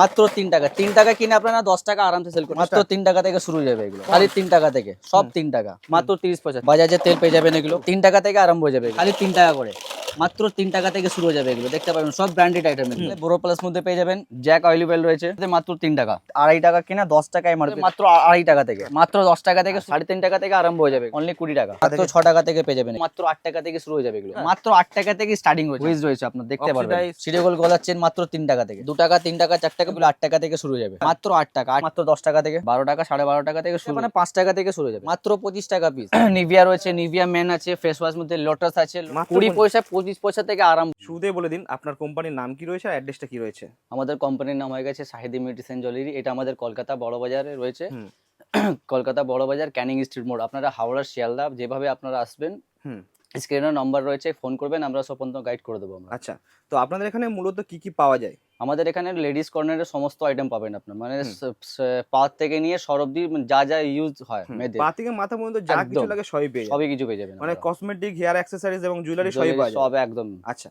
মাত্র তিন টাকা। তিন টাকা কিনে আপনারা দশ টাকা আরামসে সেল করেন মাত্র তিন টাকা থেকে শুরু হয়ে যাবে এগুলো। খালি তিন টাকা থেকে সব তিন টাকা। মাত্র তিরিশ পয়সা। বাজাজের তেল পেয়ে যাবেন এগুলো। তিন টাকা থেকে আরম্ভ হয়ে যাবে খালি তিন টাকা করে। মাত্র তিন টাকা থেকে শুরু হয়ে যাবে এগুলো। দেখতে পাবেন সব ব্র্যান্ডেড আইটেম বোরো প্লাস মধ্যে পেয়ে যাবেন জ্যাক অয়েল ওয়েল রয়েছে মাত্র তিন টাকা। আড়াই টাকা কিনা দশ টাকা এমআরপি মাত্র আড়াই টাকা থেকে। মাত্র দশ টাকা থেকে সাড়ে তিন টাকা থেকে আরম্ভ হয়ে যাবে অনলি কুড়ি টাকা। মাত্র ছ টাকা থেকে পেয়ে যাবেন। মাত্র আট টাকা থেকে শুরু হয়ে যাবে এগুলো। মাত্র আট টাকা থেকে স্টার্টিং হুইজ রয়েছে আপনার দেখতে পারবেন। সিরিগোল গলার চেন মাত্র তিন টাকা থেকে। দু টাকা তিন টাকা চার টাকা বলে আট টাকা থেকে শুরু হয়ে যাবে। মাত্র আট টাকা মাত্র দশ টাকা থেকে। বারো টাকা সাড়ে বারো টাকা থেকে শুরু মানে পাঁচ টাকা থেকে শুরু হয়ে যাবে। মাত্র পঁচিশ টাকা পিস নিভিয়া রয়েছে নিভিয়া মেন আছে ফেস ওয়াশ মধ্যে লোটাস আছে। কুড়ি পয়সা পঁচিশ পয়সা থেকে আরাম সুদে বলে দিন আপনার কোম্পানির নাম কি রয়েছে আর অ্যাড্রেসটা কি রয়েছে? আমাদের কোম্পানির নাম হয়ে গেছে শাহিদি মেডিসিন জুয়েলারি এটা আমাদের কলকাতা বড় বাজারে রয়েছে। কলকাতা বড় বাজার ক্যানিং স্ট্রিট মোড় আপনারা হাওড়ার শিয়ালদা যেভাবে আপনারা আসবেন স্ক্রিনের নম্বর রয়েছে ফোন করবেন আমরা সব গাইড করে দেবো আমরা। আচ্ছা তো আপনাদের এখানে মূলত কি কি পাওয়া যায়? আমাদের এখানে লেডিস কর্নারের সমস্ত আইটেম পাবেন আপনার মানে পা থেকে নিয়ে সর অব্দি যা যা ইউজ হয় মেয়েদের। পা থেকে মাথা পর্যন্ত যা কিছু লাগে সবই পেয়ে সবই কিছু পেয়ে যাবেন মানে কসমেটিক হেয়ার অ্যাক্সেসরিজ এবং জুয়েলারি সবই পাওয়া যায়। সব একদম। আচ্ছা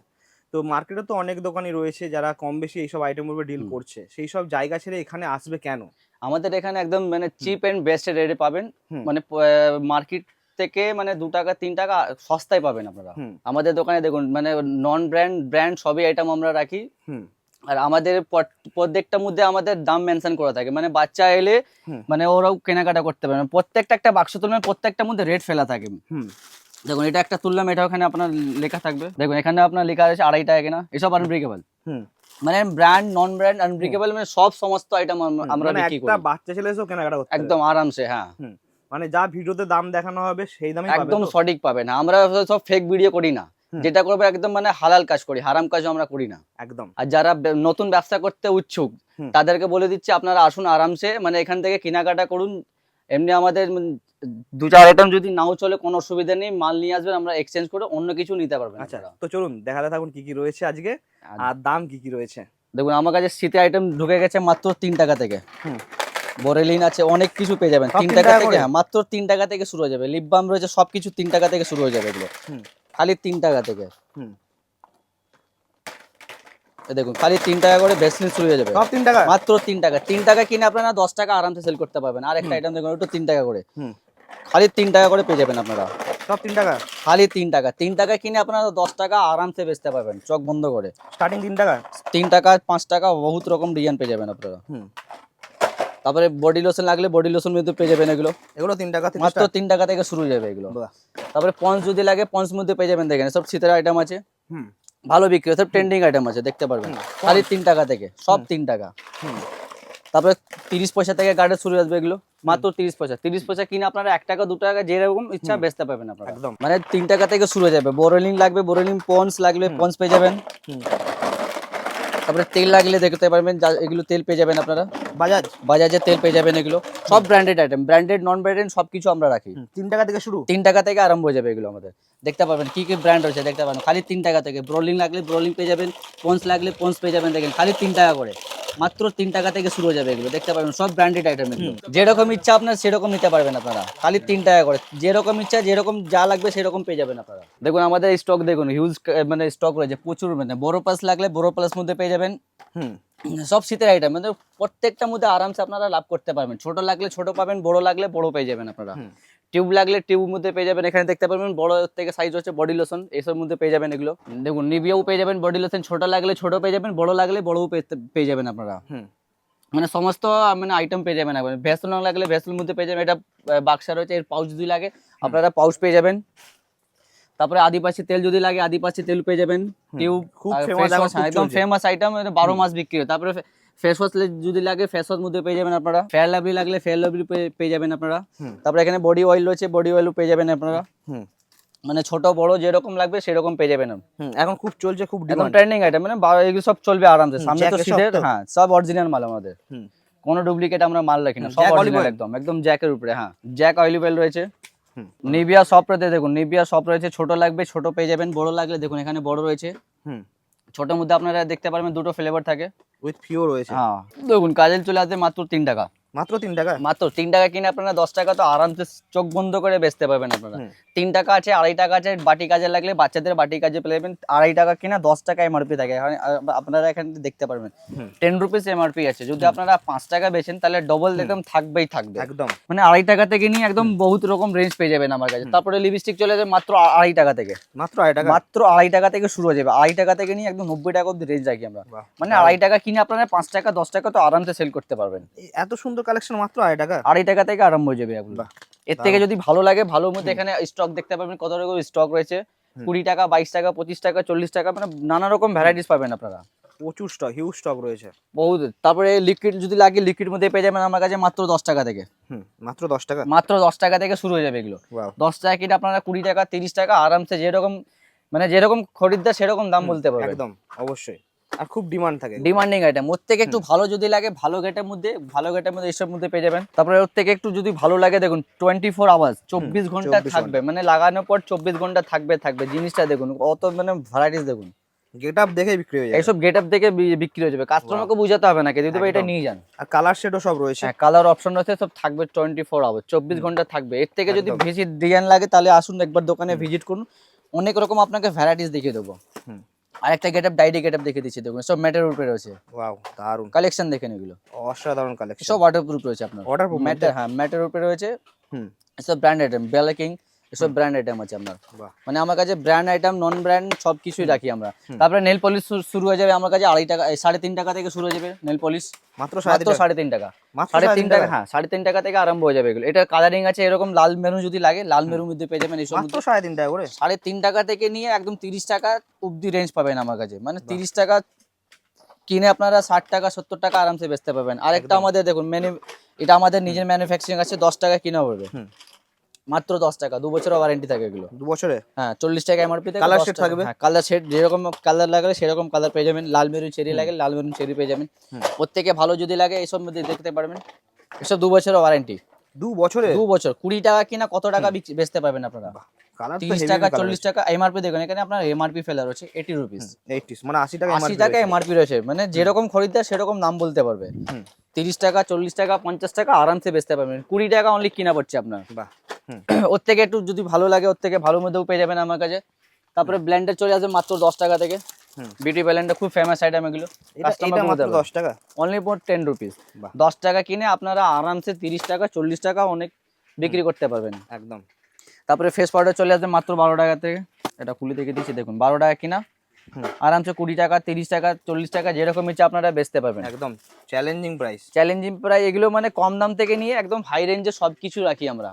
তো মার্কেটে তো অনেক দোকানই রয়েছে যারা কম বেশি এইসব আইটেম উপর ডিল করছে। সেই সব জায়গা ছেড়ে এখানে আসবে কেন? আমাদের এখানে একদম মানে চিপ এন্ড বেস্ট রেটে পাবেন। মানে মার্কেট থেকে মানে দু টাকা তিন টাকা সস্তায় পাবেন আপনারা। আমাদের দোকানে দেখুন মানে নন ব্র্যান্ড ব্র্যান্ড সবই আইটেম আমরা রাখি। আর আমাদের প্রত্যেকটা মধ্যে আমাদের দাম মেনশন করা থাকে। মানে বাচ্চা এলে মানে ওরাও কেনাকাটা করতে পারে। মানে প্রত্যেকটা একটা বাক্স তুলবেন প্রত্যেকটার মধ্যে রেট ফেলা থাকে। দেখুন এটা একটা তুললাম এটা ওখানে আপনার লেখা থাকবে। দেখুন এখানে আপনার লেখা আছে আড়াই টাকা কেনা। এসব আনব্রেকেবল মানে ব্র্যান্ড নন ব্র্যান্ড আনব্রেকেবল মানে সব সমস্ত আইটেম আমরা মানে বিক্রি করি। বাচ্চা ছেলে এসেও কেনাকাটা একদম আরামসে হ্যাঁ। মানে যা ভিডিওতে দাম দেখানো হবে সেই দামই পাবে একদম? সঠিক পাবেন আমরা সব ফেক ভিডিও করি না। যেটা করব একদম মানে হালাল কাজ করি হারাম কাজও আমরা করি না। একদম। আর যারা নতুন ব্যবসা করতে উৎসুক তাদেরকে বলে দিচ্ছি আপনারা আসুন আরামসে মানে এখান থেকে কেনাকাটা করুন। এমনি আমাদের দু চার আইটেম যদি নাও চলে কোনো অসুবিধা নেই মাল নিয়ে আসবেন আমরা এক্সচেঞ্জ করে অন্য কিছু নিতে পারবেন আচ্ছা। তো চলুন দেখাতে থাকুন কি কি রয়েছে আজকে আর দাম কি কি রয়েছে? দেখুন আমার কাছে শীতে আইটেম ঢুকে গেছে মাত্র তিন টাকা থেকে। হুম। বোরেলিন আছে অনেক কিছু পেয়ে যাবেন। তিন টাকা থেকে হ্যাঁ মাত্র তিন টাকা থেকে শুরু হয়ে যাবে। লিপ বাম রয়েছে সবকিছু তিন টাকা থেকে শুরু হয়ে যাবে এগুলো। খালি তিন টাকা থেকে। দেখুন খালি তিন টাকা করে ভেসলিন শুরু হয়ে যাবে। সব তিন টাকা? মাত্র তিন টাকা। তিন টাকা কিনে আপনারা দশ টাকা আরামসে সেল করতে পারবেন। আর একটা আইটেম দেখুন একটু তিন টাকা করে। খালি তিন টাকা করে পেয়ে যাবেন আপনারা। সব তিন টাকা? খালি তিন টাকা। তিন টাকা কিনে আপনারা দশ টাকা আরামসে বেচতে পারবেন চোখ বন্ধ করে। স্টার্টিং তিন টাকা? তিন টাকা পাঁচ টাকা বহুত রকম ডিজাইন পেয়ে যাবেন আপনারা। হুম। তারপরে বডি লোশন লাগলে বডি লোশন মধ্যে পেয়ে যাবেন এগুলো। এগুলো তিন টাকা থেকে মাত্র তিন টাকা থেকে শুরু হয়ে যাবে এগুলো। তারপরে পঞ্চ যদি লাগে পঞ্চ মধ্যে পেয়ে যাবেন দেখেন সব শীতের আইটেম আছে। ভালো বিক্রি সব ট্রেন্ডিং আইটেম আছে দেখতে পারবেন। খালি তিন টাকা থেকে সব তিন টাকা। হুম। তারপরে তিরিশ পয়সা থেকে গার্ডে শুরু আসবে এগুলো। মাত্র তিরিশ পয়সা। তিরিশ পয়সা কিনে আপনারা এক টাকা দু টাকা যেরকম ইচ্ছা। বেচতে পারবেন আপনারা। একদম। মানে তিন টাকা থেকে শুরু হয়ে যাবে। বোরোলিং লাগবে বোরোলিং পন্স লাগবে। পন্স পেয়ে যাবেন। হুম। তারপরে তেল লাগলে দেখতে পারবেন এগুলো তেল পেয়ে যাবেন আপনারা। বাজাজ? বাজাজের তেল পেয়ে যাবেন এগুলো। সব branded item branded non branded সব কিছু আমরা রাখি। তিন টাকা থেকে শুরু। তিন টাকা থেকে আরম্ভ হয়ে যাবে এগুলো আমাদের। দেখতে পাবেন কি কি ব্র্যান্ড রয়েছে দেখতে পাবেন খালি তিন টাকা থেকে। ব্রোলিং লাগলে ব্রোলিং পেয়ে যাবেন পন্স লাগলে পন্স পেয়ে যাবেন দেখেন খালি তিন টাকা করে। মাত্র তিন টাকা থেকে শুরু হয়ে যাবে এগুলো দেখতে পাবেন সব ব্র্যান্ডেড আইটেম যেরকম ইচ্ছা আপনার সেরকম নিতে পারবেন আপনারা। খালি তিন টাকা করে। যেরকম ইচ্ছা যেরকম যা লাগবে সেরকম পেয়ে যাবেন আপনারা। দেখুন আমাদের স্টক দেখুন হিউজ মানে স্টক রয়েছে প্রচুর মানে বড় প্লাস লাগলে বড় প্লাস মধ্যে পেয়ে যাবেন। হুম। সব শীতের আইটেম মানে প্রত্যেকটার মধ্যে আরামসে আপনারা লাভ করতে পারবেন। ছোট লাগলে ছোট পাবেন বড় লাগলে বড় পেয়ে যাবেন আপনারা। টিউব লাগলে টিউব মধ্যে পেয়ে যাবেন এখানে দেখতে পারবেন বড় থেকে সাইজ হচ্ছে বডি লোশন এসব মধ্যে পেয়ে যাবেন এগুলো। দেখুন নিভিয়াও পেয়ে যাবেন বডি লোশন ছোট লাগলে ছোট পেয়ে যাবেন বড় লাগলে বড়ও পেয়ে যাবেন আপনারা। মানে সমস্ত মানে আইটেম পেয়ে যাবেন ভেসল লাগলে ভেসল মধ্যে পেয়ে যাবেন এটা বাক্সা রয়েছে এর পাউচ যদি লাগে আপনারা পাউচ পেয়ে যাবেন। তারপরে আদিবাসী তেল যদি লাগে আদিবাসী তেল পেয়ে যাবেন। টিউব খুব একদম ফেমাস আইটেম বারো মাস বিক্রি হয়। তারপরে ফেস ওয়াশ যদি লাগে ফেস ওয়াশ মধ্যে পেয়ে যাবেন আপনারা। ফেয়ার লাভলি লাগলে ফেয়ার লাভলি পেয়ে যাবেন আপনারা। তারপরে এখানে বডি অয়েল রয়েছে বডি অয়েলও পেয়ে যাবেন আপনারা। মানে ছোট বড় যেরকম লাগবে সেরকম পেয়ে যাবেন এখন খুব চলছে খুব একদম ট্রেন্ডিং আইটেম মানে এগুলো সব চলবে আরামসে। সামনে তো শীতের হ্যাঁ সব অরিজিনাল মাল আমাদের। কোনো ডুপ্লিকেট আমরা মাল রাখি না। সব অরিজিনাল একদম একদম জ্যাকের উপরে হ্যাঁ। জ্যাক অয়েল রয়েছে। নিভিয়া শপ রয়েছে দেখুন নিবিয়া সফট রয়েছে ছোট লাগবে ছোট পেয়ে যাবেন বড় লাগলে দেখুন এখানে বড় রয়েছে। হুম। ছোটের মধ্যে আপনারা দেখতে পারবেন দুটো ফ্লেভার থাকে। উইথ ফিও রয়েছে। হ্যাঁ। দেখুন কাজল চলে আসবে মাত্র তিন টাকা। মাত্র তিন টাকা? মাত্র তিন টাকা কিনে আপনারা দশ টাকা তো আরামসে চোখ বন্ধ করে বেচতে পারবেন আপনারা। তিন টাকা আছে আড়াই টাকা আছে বাটি কাজে লাগলে বাচ্চাদের বাটি কাজে পেলেবেন আড়াই টাকা কিনা দশ টাকা এমআরপি থাকে। আপনারা এখানে দেখতে পারবেন। টেন রুপিস এমআরপি আছে। যদি আপনারা পাঁচ টাকা বেচেন তাহলে ডবল একদম থাকবেই থাকবে। একদম। মানে আড়াই টাকা থেকে নিয়ে একদম বহুত রকম রেঞ্জ পেয়ে যাবেন আমার কাছে। তারপরে লিপস্টিক চলে যাবে মাত্র আড়াই টাকা থেকে। মাত্র আড়াই টাকা? মাত্র আড়াই টাকা থেকে শুরু হয়ে যাবে। আড়াই টাকা থেকে নিয়ে একদম নব্বই টাকা অব্দি রেঞ্জ রাখি আমরা। মানে আড়াই টাকা কিনে আপনারা পাঁচ টাকা দশ টাকা তো আরামসে সেল করতে পারবেন। এত সুন্দর কালেকশন মাত্র আড়াই টাকা। আড়াই টাকা থেকে আরম্ভ হয়ে যাবে এগুলো। এর থেকে যদি ভালো লাগে ভালো মধ্যে এখানে স্টক দেখতে পাবেন কত রকম স্টক রয়েছে। কুড়ি টাকা বাইশ টাকা পঁচিশ টাকা চল্লিশ টাকা মানে নানা রকম ভ্যারাইটিস পাবেন আপনারা। প্রচুর স্টক হিউজ স্টক রয়েছে। বহুত। তারপরে লিকুইড যদি লাগে লিকুইড মধ্যে পেয়ে যাবেন আমার কাছে মাত্র দশ টাকা থেকে। হুম মাত্র দশ টাকা? মাত্র দশ টাকা থেকে শুরু হয়ে যাবে এগুলো। দশ টাকা কিনে আপনারা কুড়ি টাকা তিরিশ টাকা আরামসে যেরকম মানে যেরকম খরিদ্দার সেরকম দাম বলতে পারবেন। একদম অবশ্যই। আর খুব ডিমান্ড থাকে ডিমান্ডিং আইটেম ওর থেকে একটু ভালো যদি লাগে ভালো গেটের মধ্যে ভালো গেটের মধ্যে এসব মধ্যে পেয়ে যাবেন। তারপরে ওর থেকে একটু যদি ভালো লাগে দেখুন টোয়েন্টি ফোর আওয়ার্স চব্বিশ ঘণ্টা থাকবে। মানে লাগানোর পর চব্বিশ ঘণ্টা থাকবে থাকবে। জিনিসটা দেখুন অত মানে ভ্যারাইটিস দেখুন। গেট আপ দেখে বিক্রি হয়ে যায় এইসব গেট আপ দেখে বিক্রি হয়ে যাবে। কাস্টমারকে বুঝাতে হবে না কে যদি এটা নিয়ে যান। আর কালার শেডও সব রয়েছে। হ্যাঁ কালার অপশন রয়েছে সব থাকবে টোয়েন্টি ফোর আওয়ার চব্বিশ ঘণ্টা থাকবে। এর থেকে যদি। বেশি ডিজাইন লাগে তাহলে আসুন একবার দোকানে ভিজিট করুন। অনেক রকম আপনাকে ভ্যারাইটিস দেখিয়ে দেবো। হুম। আরেকটা গেট আপ ডাইডি গেট আপ দেখিয়ে দিচ্ছি দেখুন। সব ম্যাটের উপরে রয়েছে। ওয়াও দারুণ কালেকশন দেখেন এগুলো। অসাধারণ কালেকশন সব ওয়াটারপ্রুফ রয়েছে আপনার। ওয়াটারপ্রুফ ম্যাটার হ্যাঁ ম্যাটের উপরে রয়েছে। হুম। সব ব্র্যান্ডেড আইটেম বেলা কিং এসব ব্র্যান্ড আইটেম আছে আপনার। মানে আমার কাছে ব্র্যান্ড আইটেম নন ব্র্যান্ড সব কিছুই রাখি আমরা। তারপরে নেল পলিশ শুরু হয়ে যাবে আমার কাছে আড়াই টাকা সাড়ে তিন টাকা থেকে শুরু হয়ে যাবে নেল পলিশ মাত্র সাড়ে তিন টাকা? সাড়ে তিন টাকা। সাড়ে সাড়ে তিন টাকা? হ্যাঁ সাড়ে তিন টাকা থেকে আরম্ভ হয়ে যাবে এগুলো। এটা কালারিং আছে এরকম লাল মেরুন যদি লাগে লাল মেরুন মধ্যে পেয়ে যাবেন এইসব মাত্র সাড়ে তিন টাকা করে? সাড়ে তিন টাকা থেকে নিয়ে একদম তিরিশ টাকা অব্দি রেঞ্জ পাবেন আমার কাছে। মানে তিরিশ টাকা কিনে আপনারা ষাট টাকা সত্তর টাকা আরামসে বেচতে পারবেন। আরেকটা আমাদের দেখুন মেনু এটা আমাদের নিজের ম্যানুফ্যাকচারিং আছে দশ টাকা কিনা পড়বে। মাত্র দশ টাকা দু বছরের ওয়ারেন্টি থাকে এগুলো। দু বছরে? হ্যাঁ চল্লিশ টাকা এমআরপি থাকে Colour 10 shade টাকা- থাকবে? হ্যাঁ কালার শেড যেরকম কালার লাগলে সেরকম কালার পেয়ে যাবেন। লাল মেরুন চেরি লাগে লাল মেরুন চেরি পেয়ে যাবেন। থেকে ভালো যদি লাগে এইসব মধ্যে দেখতে পারবেন। এসব দু বছরের ওয়ারেন্টি দু বছরে? দু বছর। কুড়ি টাকা কিনা কত টাকা বেচতে পারবেন আপনারা। কালার তিরিশ টাকা চল্লিশ টাকা এমআরপি দেখুন এখানে আপনার এমআরপি ফেলা রয়েছে এইটি রুপিস মানে আশি টাকা আশি টাকা এমআরপি রয়েছে। মানে যেরকম খরিদ্দার সেরকম দাম বলতে পারবে। তিরিশ টাকা চল্লিশ টাকা পঞ্চাশ টাকা আরামসে বেচতে পারবেন। কুড়ি টাকা অনলি কিনা পড়ছে আপনার। বাহ। হুম ওর থেকে একটু যদি ভালো লাগে ওর থেকে ভালো মধ্যেও পেয়ে যাবেন আমার কাছে। তারপরে ব্ল্যান্ডের চলে আসবে মাত্র দশ টাকা থেকে। বিউটি ব্ল্যান্ডের খুব ফেমাস আইটেম এগুলো। দশ টাকা? Only for ten rupees. দশ টাকা কিনে আপনারা আরামসে তিরিশ টাকা চল্লিশ টাকা অনেক বিক্রি করতে পারবেন। একদম। তারপরে ফেস পাউডার চলে আসবে মাত্র বারো টাকা থেকে। এটা খুলে থেকে দিচ্ছি দেখুন বারো টাকা কিনা। আরামসে কুড়ি টাকা তিরিশ টাকা চল্লিশ টাকা যেরকম ইচ্ছে আপনারা বেচতে পারবেন। একদম চ্যালেঞ্জিং প্রাইস চ্যালেঞ্জিং প্রাইস এগুলো মানে কম দাম থেকে নিয়ে একদম হাই রেঞ্জে সব কিছু রাখি আমরা।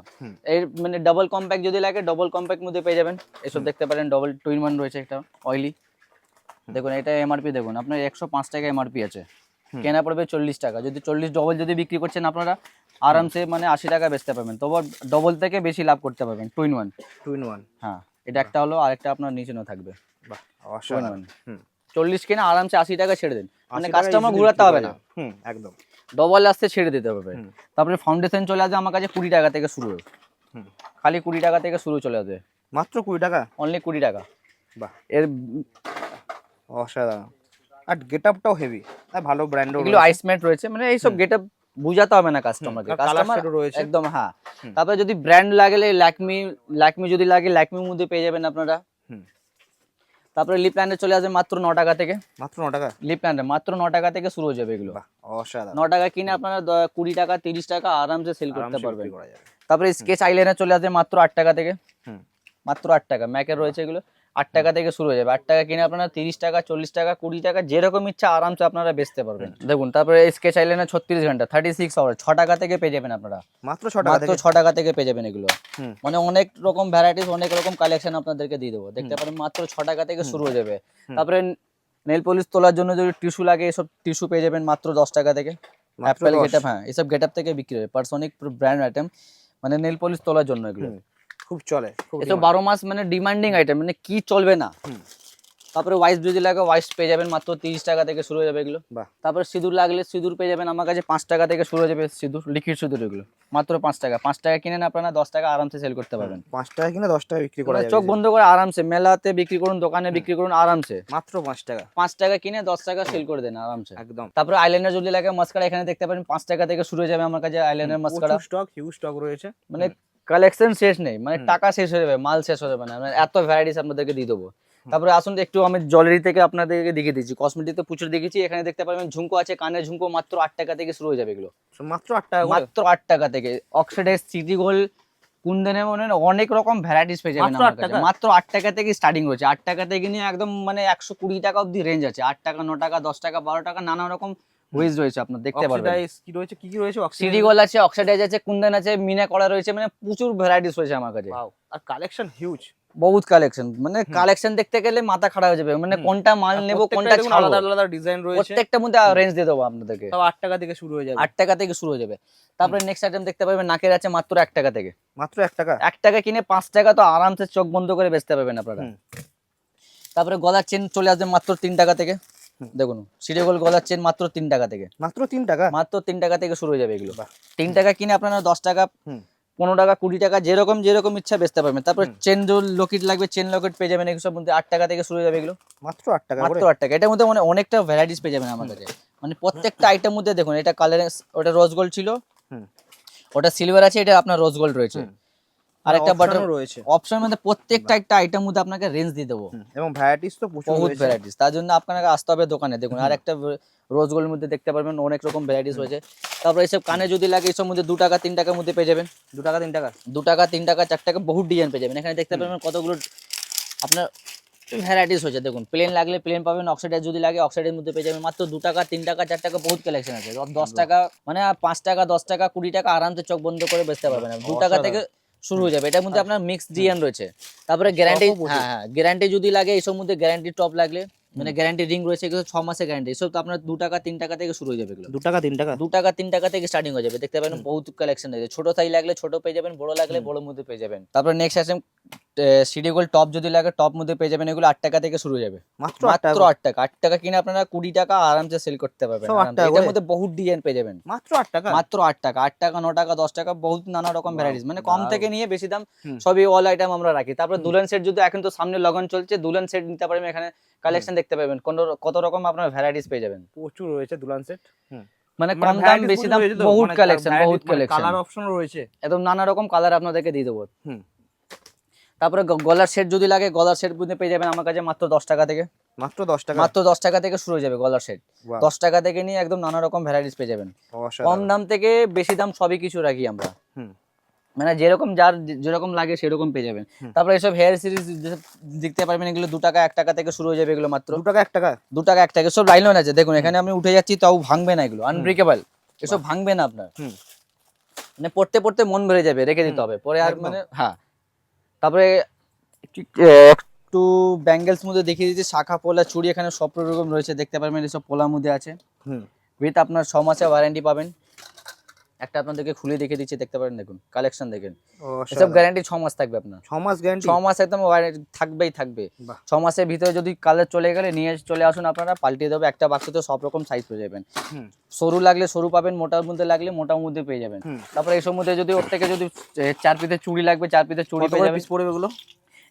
এর মানে ডবল কম্প্যাক্ট যদি লাগে ডবল কম্প্যাক্ট মধ্যে পেয়ে যাবেন। এসব দেখতে পারেন ডবল টুইন ওয়ান রয়েছে একটা অয়েলি দেখুন এটা এমআরপি দেখুন আপনার একশো পাঁচ টাকা এমআরপি আছে। কেনা পড়বে চল্লিশ টাকা যদি চল্লিশ ডবল যদি বিক্রি করছেন আপনারা আরামসে মানে আশি টাকা বেচতে পারবেন। তবু ডবল থেকে বেশি লাভ করতে পারবেন twin one two in one হ্যাঁ এটা একটা হলো আরেকটা আপনার নিচেও থাকবে। বাহ অসাধারণ। হুম। চল্লিশ কিনা আরামসে আশি টাকা ছেড়ে দিন। মানে কাস্টমার ঘুরাতে হবে না। হুম একদম। ডবল আসতে ছেড়ে দিতে হবে। তারপরে ফাউন্ডেশন চলে আসবে আমার কাছে কুড়ি টাকা থেকে শুরু খালি কুড়ি টাকা থেকে শুরু চলে আসবে। মাত্র কুড়ি টাকা? অনলি কুড়ি টাকা। বাহ। এর অসাধারণ। আর গেট আপটাও হেভি ভালো ব্র্যান্ডও এগুলো আইসমেন্ট রয়েছে। মানে এইসব গেট আপ বুঝাতে হবে না কাস্টমারকে কাস্টমার রয়েছে। একদম হ্যাঁ। তারপরে যদি ব্র্যান্ড লাগলে ল্যাকমি ল্যাকমি যদি লাগে ল্যাকমির মধ্যে পেয়ে যাবেন আপনারা। হুম। তারপরে লিপ লাইনে চলে আসবে মাত্র ন টাকা থেকে। মাত্র ন টাকা? লিপ লাইনে মাত্র ন টাকা থেকে শুরু হয়ে যাবে এগুলো। অসাধারণ। ন টাকা কিনে আপনারা কুড়ি টাকা তিরিশ টাকা আরামসে সেল করতে পারবেন। তারপরে স্কেচ আইলাইনে চলে আসবে মাত্র আট টাকা থেকে। হুম। মাত্র আট টাকা। ম্যাকের রয়েছে এগুলো। আট টাকা থেকে শুরু হয়ে যাবে। আট টাকা কিনে আপনারা তিরিশ টাকা চল্লিশ টাকা কুড়ি টাকা যেরকম ইচ্ছা আরামসে আপনারা বেচতে পারবেন। দেখুন তারপরে স্কেচ আইলাইনার ছত্রিশ ঘণ্টা থার্টি সিক্স আওয়ার ছ টাকা থেকে পেয়ে যাবেন আপনারা। মাত্র ছ টাকা মাত্র থেকে? ছ টাকা থেকে পেয়ে যাবেন এগুলো। মানে অনেক রকম ভ্যারাইটিস অনেক রকম কালেকশন আপনাদেরকে দিয়ে দেবো। দেখতে পারেন মাত্র ছ টাকা থেকে শুরু হয়ে যাবে। তারপরে নেল পলিশ তোলার জন্য যদি টিস্যু লাগে এসব টিস্যু পেয়ে যাবেন মাত্র দশ টাকা থেকে। অ্যাপেল দশ। গেটআপ হ্যাঁ এসব গেটআপ থেকে বিক্রি হয়। পার্সোনিক ব্র্যান্ড আইটেম মানে নেল পলিশ তোলার জন্য এগুলো। খুব চলে এসব বারো মাস মানে ডিমান্ডিং আইটেম মানে কি চলবে না। তারপরে ওয়াইস যদি লাগে ওয়াইস পেয়ে যাবেন মাত্র তিরিশ টাকা থেকে শুরু হয়ে যাবে এগুলো। তারপরে সিঁদুর লাগলে সিঁদুর পেয়ে যাবেন আমার কাছে পাঁচ টাকা থেকে শুরু হয়ে যাবে সিঁদুর লিখিত সিঁদুর এগুলো। মাত্র পাঁচ টাকা। পাঁচ টাকা কিনেন আপনারা দশ টাকা আরামসে সেল করতে পারবেন। পাঁচ টাকা কিনে দশ টাকা বিক্রি করা মানে চোখ বন্ধ করে আরামসে মেলাতে বিক্রি করুন দোকানে বিক্রি করুন আরামসে। মাত্র পাঁচ টাকা। পাঁচ টাকা কিনে দশ টাকা সেল করে দেন আরামসে। একদম। তারপরে আইলাইনার যদি লাগে মাস্কারা এখানে দেখতে পারেন পাঁচ টাকা থেকে শুরু হয়ে যাবে আমার কাছে eyeliner mascara stock huge stock রয়েছে। মানে কালেকশন শেষ নেই মানে টাকা শেষ হয়ে যাবে মাল শেষ হয়ে যাবে না মানে এত ভ্যারাইটিস আপনাদেরকে দিয়ে দেবো। তারপরে আসুন একটু আমি জুয়েলারি থেকে আপনাদেরকে দেখিয়ে দিচ্ছি কসমেটিক তো প্রচুর দেখেছি এখানে দেখতে পারবেন ঝুমকো আছে কানের ঝুমকো মাত্র আট টাকা থেকে শুরু হয়ে যাবে এগুলো। মাত্র আট টাকা মাত্র আট টাকা থেকে অক্সিডাইজ সিটি গোল্ড কুন্দনে মনে হয় অনেক রকম ভ্যারাইটিস পেয়ে যাবেন মাত্র আমার আট কাছে। টাকা? মাত্র আট টাকা থেকে স্টার্টিং রয়েছে আট টাকা থেকে নিয়ে একদম মানে একশো কুড়ি টাকা অব্দি রেঞ্জ আছে আট টাকা ন টাকা দশ টাকা বারো টাকা নানা রকম ওয়েজ রয়েছে আপনার দেখতে পারবেন। কি রয়েছে? কি কি রয়েছে? সিডি গোল আছে অক্সিডাইজ আছে কুন্দন আছে মিনা করা রয়েছে মানে প্রচুর ভ্যারাইটিস রয়েছে আমার কাছে। আর কালেকশন হিউজ বহুত কালেকশন মানে কালেকশন দেখতে গেলে মাথা খারাপ হয়ে যাবে মানে কোনটা মাল নেব কোনটা ছাড়বো? আলাদা আলাদা ডিজাইন রয়েছে। প্রত্যেকটা মধ্যে রেঞ্জ দিয়ে দেবো আপনাদেরকে। সব আট টাকা থেকে শুরু হয়ে যাবে। আট টাকা থেকে শুরু হয়ে যাবে। তারপরে নেক্সট আইটেম দেখতে পাবেন নাকের আছে মাত্র এক টাকা থেকে। মাত্র এক টাকা? এক টাকা কিনে পাঁচ টাকা তো আরামসে চোখ বন্ধ করে বেচতে পারবেন আপনারা। তারপরে গলার চেন চলে আসবে মাত্র তিন টাকা থেকে। দেখুন সিরিগোল গলার চেন মাত্র তিন টাকা থেকে মাত্র তিন টাকা মাত্র তিন টাকা থেকে শুরু হয়ে যাবে এগুলো। তিন টাকা কিনে আপনারা দশ টাকা। পনেরো টাকা কুড়ি টাকা যেরকম যেরকম ইচ্ছা বেচতে পারবেন তারপর। চেন লকেট লাগবে চেন লকেট পেয়ে যাবেন এগুলো মধ্যে আট টাকা থেকে শুরু হয়ে যাবে এগুলো মাত্র আট টাকা মাত্র আট টাকা এটার মধ্যে মানে অনেকটা ভ্যারাইটিস পেয়ে যাবেন আমার কাছে মানে প্রত্যেকটা আইটেম মধ্যে দেখুন এটা কালার ওটা রোজ গোল্ড ছিল হুম। ওটা সিলভার আছে এটা আপনার রোজ গোল্ড রয়েছে। আর একটা Option রয়েছে। অপশন মধ্যে প্রত্যেকটা একটা আইটেম মধ্যে আপনাকে রেঞ্জ দিয়ে দেবো। এবং ভ্যারাইটিস তো প্রচুর বহুত ভ্যারাইটিস তার জন্য আপনাকে আসতে হবে দোকানে। দেখুন আর একটা রোজ গোল্ডের মধ্যে দেখতে পারবেন অনেক রকম ভ্যারাইটিস রয়েছে। তারপরে এইসব কানে যদি লাগে এইসব মধ্যে দু টাকা তিন টাকার মধ্যে পেয়ে যাবেন। দু টাকা তিন টাকা? দু টাকা তিন টাকা চার টাকা বহুত ডিজাইন পেয়ে যাবেন। এখানে দেখতে পারবেন কতগুলো আপনার ভ্যারাইটিস হয়েছে দেখুন প্লেন লাগলে প্লেন পাবেন অক্সাইডের যদি লাগে অক্সাইডের মধ্যে পেয়ে যাবেন। মাত্র দু টাকা তিন টাকা চার টাকা বহুত কালেকশন আছে। দশ টাকা মানে পাঁচ টাকা দশ টাকা কুড়ি টাকা আরামসে চোখ বন্ধ করে বেচতে পারবেন। দু টাকা থেকে শুরু হয়ে যাবে। এটার মধ্যে আপনার মিক্স ডিজাইন রয়েছে। তারপরে গ্যারান্টি। হ্যাঁ হ্যাঁ গ্যারান্টি যদি লাগে এইসব মধ্যে গ্যারান্টি টপ লাগলে মানে গ্যারান্টি রিং রয়েছে এগুলো ছ মাসের গ্যারান্টি এসব তো আপনার দু টাকা তিন টাকা থেকে শুরু হয়ে যাবে এগুলো। দু টাকা তিন টাকা? দু টাকা তিন টাকা থেকে স্টার্টিং হয়ে যাবে। দেখতে পাবেন বহুত কালেকশন রয়েছে। ছোট সাইজ লাগলে ছোট পেয়ে যাবেন বড় লাগলে বড় মধ্যে পেয়ে যাবেন। তারপর নেক্সট আসেন সিডি গোল্ড টপ যদি লাগে টপ মধ্যে পেয়ে যাবেন এগুলো আট টাকা থেকে শুরু হয়ে যাবে। মাত্র মাত্র আট টাকা। আট টাকা কিনে আপনারা কুড়ি টাকা আরামসে সেল করতে পারবেন। সব এটার মধ্যে বহুত ডিজাইন পেয়ে যাবেন। মাত্র আট টাকা? মাত্র আট টাকা। আট টাকা ন টাকা দশ টাকা বহুত নানা রকম ভ্যারাইটিস মানে কম থেকে নিয়ে বেশি দাম সবই অল আইটেম আমরা রাখি। তারপর দুলেন সেট যদি এখন তো সামনে লগন চলছে দুলেন সেট নিতে পারবেন এখানে কালেকশন দেখতে পাবেন। কোন কত রকম আপনার ভ্যারাইটিস পেয়ে যাবেন। প্রচুর রয়েছে দুলান সেট মানে কম দাম বেশি দাম বহুত কালেকশন বহুত কালেকশন কালার অপশন রয়েছে। একদম নানা রকম কালার আপনাদেরকে দিয়ে দেবো। হুম। তারপরে গলার সেট যদি লাগে গলার সেট বুঝতে পেয়ে যাবেন আমার কাছে মাত্র দশ টাকা থেকে। মাত্র দশ টাকা? মাত্র দশ টাকা থেকে শুরু হয়ে যাবে গলার সেট দশ টাকা থেকে নিয়ে একদম নানা রকম ভ্যারাইটিস পেয়ে যাবেন। কম দাম থেকে বেশি দাম সবই কিছু রাখি আমরা। হুম। মানে যেরকম যার যেরকম লাগে সেরকম পেয়ে যাবেন। তারপরে এসব হেয়ার সিরিজ দেখতে পারবেন এগুলো দু টাকা এক টাকা থেকে শুরু হয়ে যাবে এগুলো মাত্র। দু টাকা এক টাকা? দু টাকা এক টাকা সব লাইন আছে। দেখুন এখানে আমি উঠে যাচ্ছি তাও ভাঙবে না এগুলো আনব্রেকেবল এসব ভাঙবে না আপনার। মানে পড়তে পড়তে মন ভরে যাবে রেখে দিতে হবে। পরে আর মানে হ্যাঁ। তারপরে একটু- ব্যাঙ্গেলস মধ্যে দেখিয়ে দিচ্ছি শাখা পোলা চুড়ি এখানে সব রকম রয়েছে। দেখতে পারবেন এসব পোলার মধ্যে আছে। উইথ আপনার ছ মাসের ওয়ারেন্টি পাবেন। একটা আপনাদেরকে খুলে দেখে দিচ্ছি দেখতে পারেন দেখুন কালেকশন দেখেন। এসব গ্যারান্টি ছ মাস থাকবে আপনার। ছ মাস গ্যারান্টি ছ মাস একদম থাকবেই থাকবে। ছ মাসের ভিতরে যদি কালার চলে গেলে নিয়ে চলে আসুন আপনারা পাল্টিয়ে দেবো একটা বাক্সতে সব রকম সাইজ পেয়ে যাবেন। সরু লাগলে সরু পাবেন মোটার মধ্যে লাগলে মোটার মধ্যে পেয়ে যাবেন। তারপরে এইসব মধ্যে যদি ওর থেকে যদি চার পিসের চুড়ি লাগবে চার পিসের চুড়ি পেয়ে যাবেন। পিস পড়বে এগুলো?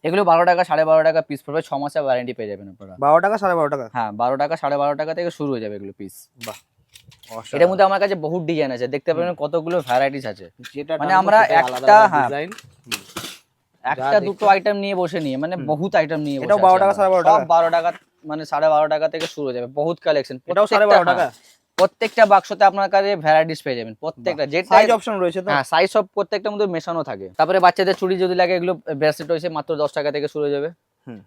এগুলো বারো টাকা সাড়ে বারো টাকা পিস পড়বে ছ মাসের ওয়ারেন্টি পেয়ে যাবেন আপনারা। বারো টাকা সাড়ে বারো টাকা? হ্যাঁ বারো টাকা সাড়ে বারো টাকা থেকে শুরু হয়ে যাবে এগুলো পিস বাহ। এটার মধ্যে আমার কাছে বহুত ডিজাইন আছে দেখতে পাবেন কতগুলো ভ্যারাইটিস আছে। যেটা মানে আমরা একটা, হ্যাঁ, একটা দুটো আইটেম নিয়ে বসে নিয়ে মানে বহুত আইটেম নিয়ে বসে 12 টাকা, আমরা। সাড়ে বারো সব টাকা? বারো টাকা মানে সাড়ে বারো টাকা থেকে শুরু হয়ে যাবে বহুত কালেকশন এটাও সাড়ে বারো টাকা? প্রত্যেকটা বাক্সতে আপনার কাছে ভ্যারাইটিস পেয়ে যাবেন প্রত্যেকটা। যেটা সাইজ অপশন রয়েছে তো? হ্যাঁ সাইজ সব প্রত্যেকটার মধ্যে মেশানো থাকে। তারপরে বাচ্চাদের চুড়ি যদি লাগে এগুলো ব্রেসলেট রয়েছে মাত্র দশ টাকা থেকে শুরু হয়ে যাবে।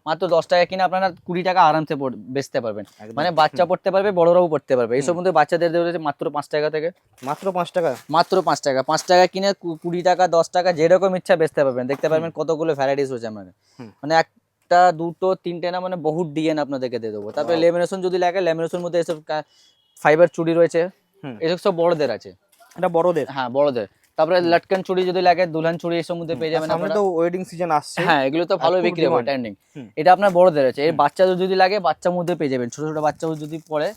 মাত্র দশ টাকা কিনে আপনারা কুড়ি টাকা আরামসে বেচতে পারবেন। মানে বাচ্চা পড়তে পারবে বড়রাও পড়তে পারবে। এইসব মধ্যে বাচ্চাদের রয়েছে মাত্র পাঁচ টাকা থেকে। মাত্র পাঁচ টাকা? মাত্র পাঁচ টাকা। পাঁচ টাকা কিনে কুড়ি টাকা দশ টাকা যেরকম ইচ্ছা বেচতে পারবেন। দেখতে পারবেন কতগুলো ভ্যারাইটিস আপনার হুম। মানে একটা দুটো তিনটে না মানে বহুত ডিজাইন আপনাদেরকে দিয়ে দেবো। তারপরে. লেমিনেশন যদি লাগে লেমিনেশন মধ্যে এসব ফাইবার চুড়ি রয়েছে। এসব সব বড়দের আছে। এটা বড়দের? হ্যাঁ বড়দের। তারপরে লটকন চুড়ি যদি লাগে দুলহান চুড়ি এসব মধ্যে পেয়ে যাবেন আমরা তো ওয়েডিং সিজন আসছে। হ্যাঁ এগুলো তো ভালো বিক্রি হবে ট্রেন্ডিং এটা আপনার বড়দের আছে। এর বাচ্চাদের যদি লাগে বাচ্চার মধ্যে পেয়ে যাবেন। ছোট ছোট বাচ্চা যদি পড়ে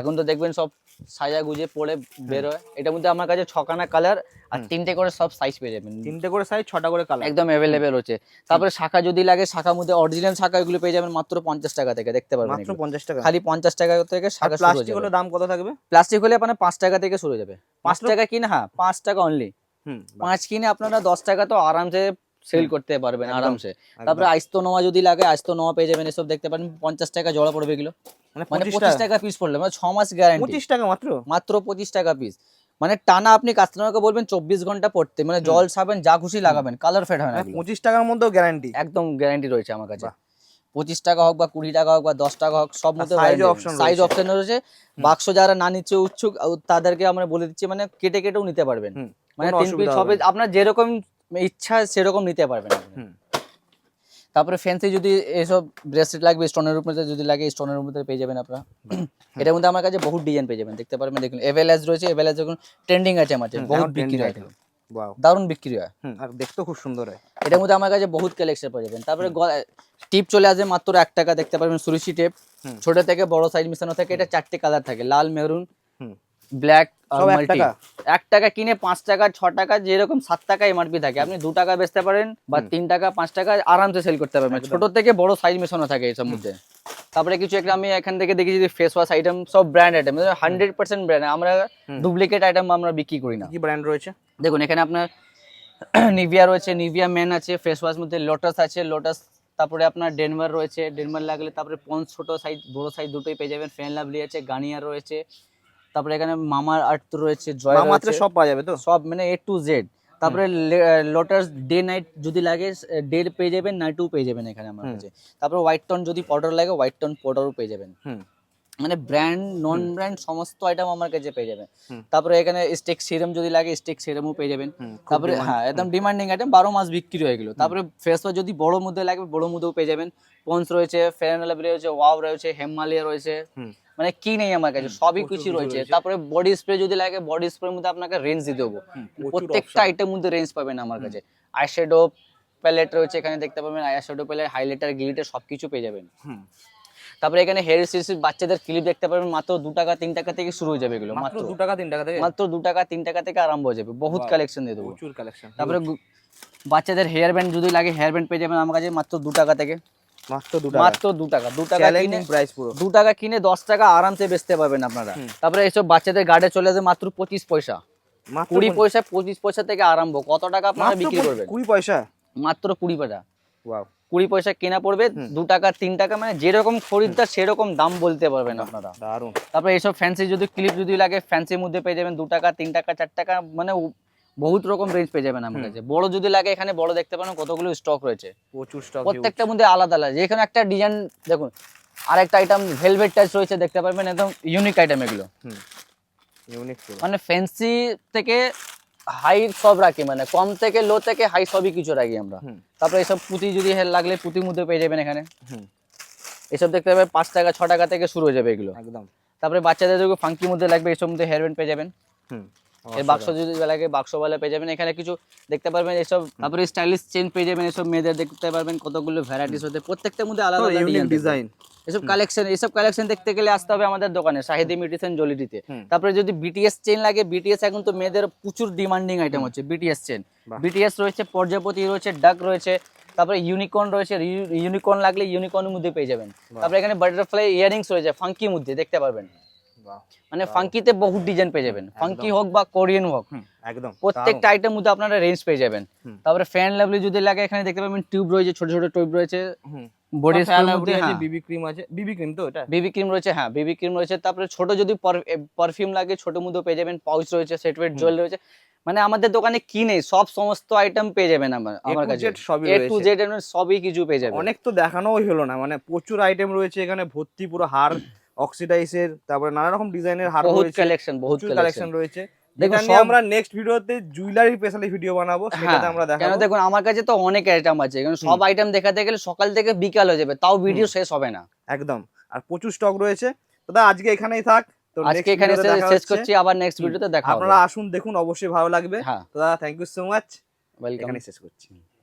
এখন তো দেখবেন সব সাজা গুজে পরে বের হয় এটার মধ্যে আমার কাছে ছখানা কালার আর তিনটে করে সব সাইজ পেয়ে যাবেন। তিনটে করে সাইজ ছটা করে কালার একদম অ্যাভেলেবেল হচ্ছে। তারপরে শাখা যদি লাগে শাখার মধ্যে অরিজিনাল শাখা এগুলো পেয়ে যাবেন মাত্র পঞ্চাশ টাকা থেকে দেখতে পারবেন মাত্র পঞ্চাশ টাকা। খালি পঞ্চাশ টাকা থেকে শাখা প্লাস্টিক হলে দাম কত থাকবে? প্লাস্টিক হলে আপনার পাঁচ টাকা থেকে শুরু যাবে। পাঁচ টাকা কিনে হ্যাঁ পাঁচ টাকা অনলি হুম পাঁচ কিনে আপনারা দশ টাকা তো আরামসে সেল করতে পারবেন আরামসে। তারপরে আইস্তো নোয়া যদি লাগে আইস্তো নোয়া পেয়ে যাবেন এসব দেখতে পারেন পঞ্চাশ টাকা জড়া পড়বে এগুলো। মানে মানে পঁচিশ টাকা। পিস পড়লে মানে ছ মাস গ্যারান্টি পঁচিশ টাকা মাত্র? মাত্র পঁচিশ টাকা পিস মানে টানা আপনি কাস্টমারকে বলবেন চব্বিশ ঘণ্টা পড়তে মানে জল সাবেন যা খুশি লাগাবেন কালার ফেড হয় না মানে পঁচিশ টাকার মধ্যেও গ্যারান্টি একদম গ্যারান্টি রয়েছে আমার কাছে। পঁচিশ টাকা হোক বা কুড়ি টাকা হোক বা দশ টাকা হোক সব মধ্যে option সাইজ অপশন রয়েছে। বাক্স যারা না নিচ্ছে উচ্ছুক তাদেরকে আমরা বলে দিচ্ছি মানে কেটে কেটেও নিতে পারবেন। মানে তিন পিস হবে আপনার যেরকম ইচ্ছা সেরকম নিতে পারবেন আপনি। তারপরে ফ্যান্সি যদি এসব ব্রেসলেট লাগবে স্টোনের উপরে যদি লাগে স্টোনের উপরে পেয়ে যাবেন আপনারা। এটার মধ্যে আমার কাছে বহুত ডিজাইন পেয়ে যাবেন দেখতে পারবেন দেখুন এভেলাইজ রয়েছে এভেলাইজ দেখুন ট্রেন্ডিং আছে আমার বহুত বিক্রি হয়। দারুণ বিক্রি হয়। আর দেখতেও খুব সুন্দর হয়। এটার মধ্যে আমার কাছে বহুত কালেকশন পেয়ে যাবেন। তারপরে টিপ চলে আসে মাত্র এক টাকা দেখতে পারবেন সুরিশি টেপ ছোট থেকে বড় সাইজ মিশানো থাকে এটা চারটে কালার থাকে লাল মেরুন। ব্ল্যাক এক টাকা? কিনে পাঁচ টাকা ছ টাকা যেরকম সাত টাকা এমআরপি থাকে। আপনি দু টাকা বেচতে পারেন বা তিন টাকা পাঁচ টাকা আরামসে সেল করতে পারবেন। ছোট থেকে বড় সাইজ মেশানো থাকে এসব মধ্যে। তারপরে কিছু একটা আমি এখান থেকে দেখি যে ফেস ওয়াশ আইটেম সব brand item hundred percent brand আমরা ডুপ্লিকেট আইটেম আমরা বিক্রি করি না। কি ব্র্যান্ড রয়েছে? দেখুন এখানে আপনার নিভিয়া রয়েছে নিভিয়া মেন আছে ফেস ওয়াশ মধ্যে লোটাস আছে লোটাস তারপরে আপনার ডেনমার রয়েছে। ডেনমার লাগলে তারপরে পন্স ছোট সাইজ বড় সাইজ দুটোই পেয়ে যাবেন। ফ্যান লাভলি আছে গানিয়ার রয়েছে। তারপরে এখানে মামার আর্থ রয়েছে জয় মাত্র সব পাওয়া যাবে তো? সব মানে এ টু জেড তারপরে লোটাস ডে নাইট যদি লাগে ডে পেয়ে যাবেন নাইটও পেয়ে যাবেন এখানে আমার কাছে। তারপরে হোয়াইট টোন যদি পাউডার লাগে হোয়াইট টোন পাউডারও পেয়ে যাবেন। মানে ব্র্যান্ড নন ব্র্যান্ড সমস্ত আইটেম আমার কাছে পেয়ে যাবেন। তারপরে এখানে স্টেক সিরাম যদি লাগে স্টেক সিরামও পেয়ে যাবেন। তারপরে হ্যাঁ একদম ডিমান্ডিং আইটেম বারো মাস বিক্রি হয়ে গেলো। তারপরে ফেস ওয়াশ যদি বড় মধ্যে লাগবে বড় মধ্যেও পেয়ে যাবেন। পন্স রয়েছে ফেয়ার লাভলি রয়েছে ওয়াও রয়েছে হেমালিয়া রয়েছে। মানে কি নেই আমার কাছে সবই কিছু রয়েছে। তারপরে বডি স্প্রে যদি লাগে বডি স্প্রের মধ্যে আপনাকে রেঞ্জ দিয়ে দেবো। প্রত্যেকটা আইটেম মধ্যে রেঞ্জ পাবেন আমার কাছে। আইশ্যাডো প্যালেট রয়েছে এখানে দেখতে পাবেন। আইশ্যাডো প্যালেট হাইলাইটার গ্লিটার সবকিছু পেয়ে যাবেন। তারপরে এখানে হেয়ার সিরিজ বাচ্চাদের ক্লিপ দেখতে পাবেন। মাত্র দু টাকা তিন টাকা থেকে শুরু হয়ে যাবে এগুলো মাত্র মাত্র। দু টাকা তিন টাকা থেকে? মাত্র দু টাকা তিন টাকা থেকে আরম্ভ হয়ে যাবে। বহুত কালেকশন দিয়ে দেবো। প্রচুর কালেকশন তারপরে বাচ্চাদের হেয়ার ব্যান্ড যদি লাগে হেয়ার ব্যান্ড পেয়ে যাবেন আমার কাছে মাত্র দু টাকা থেকে। মাত্র দু টাকা। মাত্র দু টাকা। দু টাকা কিনে প্রাইস পুরো। দু টাকা কিনে দশ টাকা আরামসে বেচতে পারবেন আপনারা। তারপরে এইসব বাচ্চাদের গার্ডে চলে আসে মাত্র পঁচিশ পয়সা। কুড়ি পয়সা পঁচিশ পয়সা থেকে আরম্ভ। কত টাকা আপনারা বিক্রি করবেন? কুড়ি পয়সা? মাত্র কুড়ি পয়সা। কুড়ি পয়সা কেনা পড়বে হুম। দু টাকা তিন টাকা মানে যেরকম খরিদ্দার সেরকম দাম বলতে পারবেন আপনারা। দারুণ তারপরে এইসব ফ্যান্সি যদি ক্লিপ যদি লাগে ফ্যান্সির মধ্যে পেয়ে যাবেন দু টাকা তিন টাকা চার টাকা মানে বহুত রকম রেঞ্জ পেয়ে যাবেন আমার কাছে। বড় যদি লাগে এখানে বড় দেখতে পারেন কতগুলো স্টক রয়েছে। প্রচুর স্টক প্রত্যেকটার মধ্যে আলাদা আলাদা। যেখানে একটা ডিজাইন দেখুন আরেকটা আইটেম ভেলভেট টাচ রয়েছে দেখতে পারবেন একদম ইউনিক আইটেম এগুলো। ইউনিক মানে ফ্যান্সি থেকে হাই সব রাখি মানে কম থেকে লো থেকে হাই সবই কিছু রাখি আমরা। তারপরে এইসব পুঁতি যদি লাগলে পুঁতির মধ্যে পেয়ে যাবেন এখানে। এসব দেখতে পাবেন পাঁচ টাকা ছ টাকা থেকে শুরু হয়ে যাবে এগুলো। একদম। তারপরে বাচ্চাদের ফাঙ্কির মধ্যে লাগবে এসব মধ্যে হেয়ার ব্যান্ড পেয়ে যাবেন। হুম। এর বাক্স যদি লাগে বাক্স বলে পেয়ে যাবেন এখানে কিছু দেখতে পারবেন এসব তারপরে স্টাইলিশ চেন পেয়ে যাবেন এসব মেয়েদের দেখতে পারবেন কতগুলো ভ্যারাইটিস হতে প্রত্যেকটার মধ্যে আলাদা ইউনিক ডিজাইন ডিজাইন এসব কালেকশন এসব কালেকশন দেখতে গেলে আসতে হবে আমাদের দোকানে শাহিদি মিউটিশন জলিটিতে তারপরে যদি বিটিএস চেন লাগে বিটিএস এখন তো মেয়েদের প্রচুর ডিমান্ডিং আইটেম হচ্ছে বিটিএস চেন বিটিএস রয়েছে পর্যাপতি রয়েছে ডাক রয়েছে তারপরে ইউনিকর্ন রয়েছে ইউনিকর্ন লাগলে ইউনিকর্নের মধ্যে পেয়ে যাবেন। তারপরে এখানে বাটারফ্লাই ইয়ারিংস রয়েছে ফাঙ্কির মধ্যে দেখতে পারবেন। মানে ফাঙ্কিতে বহুত ডিজাইন পেয়ে যাবেন। ফাঙ্কি হোক বা কোরিয়ান হোক একদম প্রত্যেকটা আইটেম মধ্যে আপনারা রেঞ্জ পেয়ে যাবেন। তারপরে ফ্যান লাভলি যদি লাগে এখানে দেখতে পাবেন টিউব রয়েছে ছোট ছোট টিউব রয়েছে। বডি আছে হ্যাঁ। বিবি ক্রিম আছে। বিবি ক্রিম তো এটা? বিবি ক্রিম রয়েছে হ্যাঁ বিবি ক্রিম রয়েছে। তারপরে ছোট যদি পারফিউম লাগে ছোট মধ্যে পেয়ে যাবেন। পাউচ রয়েছে সেট ওয়েট জুয়েল রয়েছে। মানে আমাদের দোকানে কি নেই সব সমস্ত আইটেম পেয়ে যাবেন আমার আমার কাছে। এ টু। জেড সবই কিছু পেয়ে যাবেন। অনেক তো দেখানোই হলো না মানে প্রচুর আইটেম রয়েছে এখানে ভর্তি পুরো হার অক্সিডাইসের তারপরে নানা রকম ডিজাইনের হার বহুত কালেকশন বহুত কালেকশন রয়েছে। দেখুন আমরা নেক্সট ভিডিওতে জুয়েলারি স্পেশালি ভিডিও বানাবো হ্যাঁ সেটাতে আমরা দেখাবো। দেখুন আমার কাছে তো অনেক আইটেম আছে কারণ সব আইটেম দেখাতে গেলে সকাল থেকে বিকাল হয়ে যাবে তাও ভিডিও শেষ হবে না। একদম। আর প্রচুর স্টক রয়েছে। দাদা আজকে এখানেই থাক। তো আজকে এখানে শেষ-। করছি আবার নেক্সট ভিডিওতে দেখা হবে। আপনারা আসুন দেখুন অবশ্যই ভালো লাগবে। দাদা thank you so much welcome এখানে শেষ করছি।